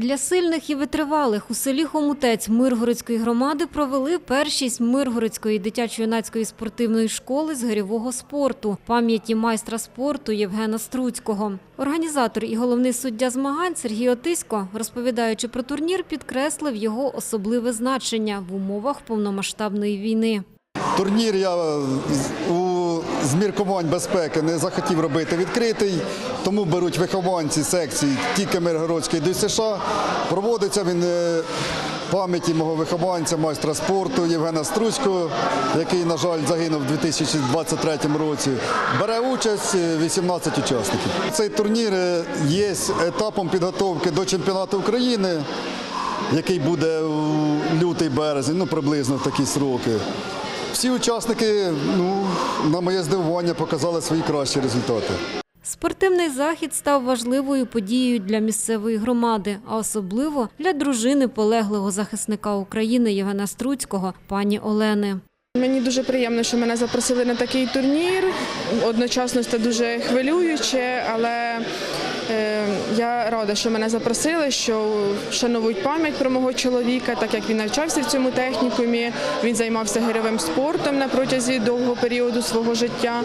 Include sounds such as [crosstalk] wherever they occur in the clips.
Для сильних і витривалих у селі Хомутець Миргородської громади провели першість Миргородської дитячо-юнацької спортивної школи з гирьового спорту пам'яті майстра спорту Євгена Струцького. Організатор і головний суддя змагань Сергій Отисько, розповідаючи про турнір, підкреслив його особливе значення в умовах повномасштабної війни. Турнір я е, у з міркувань безпеки не захотів робити відкритий, тому беруть вихованці секції тільки Миргородської ДСШ. Проводиться він е, пам'яті мого вихованця, майстра спорту Євгена Струцького, який, на жаль, загинув у 2023 році. Бере участь е, 18 учасників. Цей турнір е, є етапом підготовки до чемпіонату України, який буде у лютий березень, ну приблизно в такі сроки. Всі учасники, ну, на моє здивування, показали свої кращі результати. Спортивний захід став важливою подією для місцевої громади, а особливо для дружини полеглого захисника України Євгена Струцького, пані Олени. Мені дуже приємно, що мене запросили на такий турнір. Одночасно це дуже хвилююче, але я рада, що мене запросили, що шанують пам'ять про мого чоловіка, так як він навчався в цьому технікумі. Він займався гирьовим спортом на протязі довгого періоду свого життя.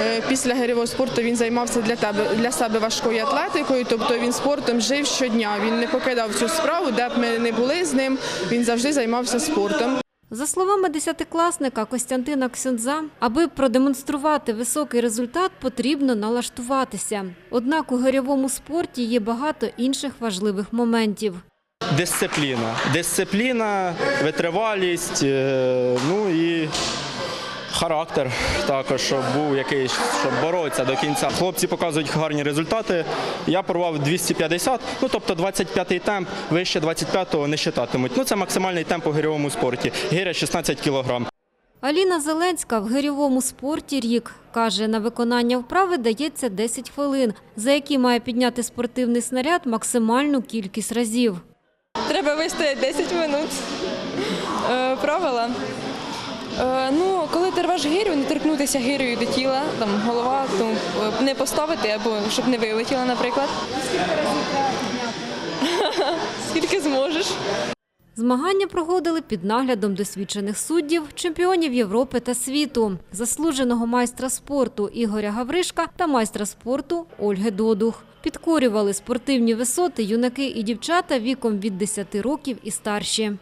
Е, після гирьового спорту він займався для тебе для себе важкою атлетикою, тобто він спортом жив щодня. Він не покидав цю справу, де б ми не були з ним. Він завжди займався спортом. За словами десятикласника Костянтина Ксьондза, аби продемонструвати високий результат, потрібно налаштуватися. Однак у гирьовому спорті є багато інших важливих моментів. Дисципліна. Дисципліна, витривалість, е, ну і характер також, щоб був якийсь, щоб боротися до кінця. Хлопці показують гарні результати. Я порвав 250, ну тобто 25-й темп, вище 25-го не считатимуть. Ну це максимальний темп у гирьовому спорті. Гиря 16 кілограм. Аліна Зеленська в гирьовому спорті рік. Каже, на виконання вправи дається 10 хвилин, за які має підняти спортивний снаряд максимальну кількість разів. Треба вистояти 10 минут. Е, правила. Е, ну, коли ти рвеш гирю, не торкнутися гирею до тіла, там голова, тому е, не поставити або щоб не вилетіла, наприклад. [laughs] Скільки зможеш. Змагання проходили під наглядом досвідчених суддів, чемпіонів Європи та світу, заслуженого майстра спорту Ігоря Гавришка та майстра спорту Ольги Додух. Підкорювали спортивні висоти юнаки і дівчата віком від 10 років і старші.